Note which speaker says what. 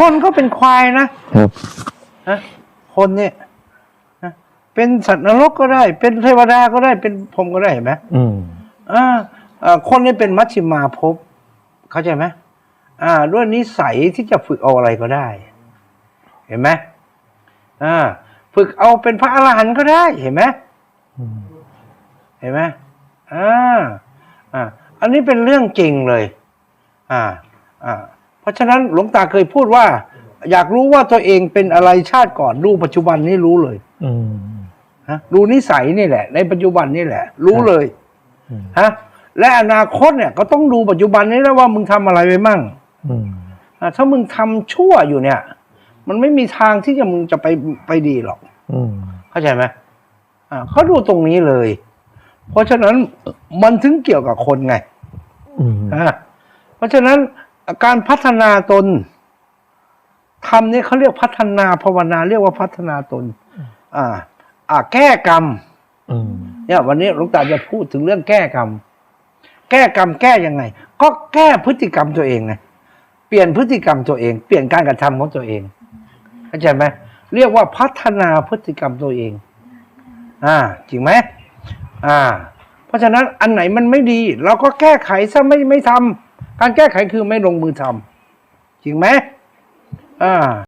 Speaker 1: คนก็เป็นควายนะครับ นะคนเนี่ยนะเป็นสัตว์นรกก็ได้ เป็นเทวดาก็ได้เป็นพรหมก็ได้เห็นไหม
Speaker 2: อืม
Speaker 1: อ่าอ่าคนนี้เป็นมัชฌิมาภพเข้าใจไหมอ่า ด้วยนิสัยที่จะฝึกเอาอะไรก็ได้ เห็นไหมอ่า ฝึกเอาเป็นพระอรหันต์ก็ได้เห็นไหม
Speaker 2: อืม
Speaker 1: เห็นไหมอ่า อ่า อันนี้เป็นเรื่องจริงเลย อ่า อ่า เพราะฉะนั้นหลวงตาเคยพูดว่า อยากรู้ว่าตัวเองเป็นอะไรชาติก่อนดูปัจจุบันนี้รู้เลย
Speaker 2: อืม
Speaker 1: ฮะดูนิสัยนี่แหละ ในปัจจุบันนี่แหละ รู้เลย
Speaker 2: อืม
Speaker 1: ฮะและอนาคตเนี่ยก็ต้องดูปัจจุบันนี้แล้วว่ามึงทำอะไรไปมั่ง
Speaker 2: อืม
Speaker 1: อะถ้ามึงทำชั่วอยู่เนี่ย มันไม่มีทางที่จะมึงจะไปไปดีหรอก
Speaker 2: อืม
Speaker 1: เข้าใจไหมอ่าเขาดูตรงนี้เลย เพราะฉะนั้นมันถึงเกี่ยวกับคนไง
Speaker 2: อืม
Speaker 1: อ่าเพราะฉะนั้น การพัฒนาตนทำนี่เขาเรียกพัฒนาภาวนาเรียกว่าพัฒนาตน อ่า อ่า แก้กรรม
Speaker 2: อืม
Speaker 1: เนี่ยวันนี้หลวงตาจะพูดถึงเรื่องแก้กรรม แก้กรรมแก้ยังไง ก็แก้พฤติกรรมตัวเองไงเปลี่ยนพฤติกรรมตัวเอง เปลี่ยนการกระทำของตัวเองเข้าใจไหมเรียกว่าพัฒนาพฤติกรรมตัวเอง อ่า จริงไหมอ่า เพราะฉะนั้นอันไหนมันไม่ดี เราก็แก้ไขซะไม่ไม่ทำ การแก้ไขคือไม่ลงมือทำจริงไหมอ่า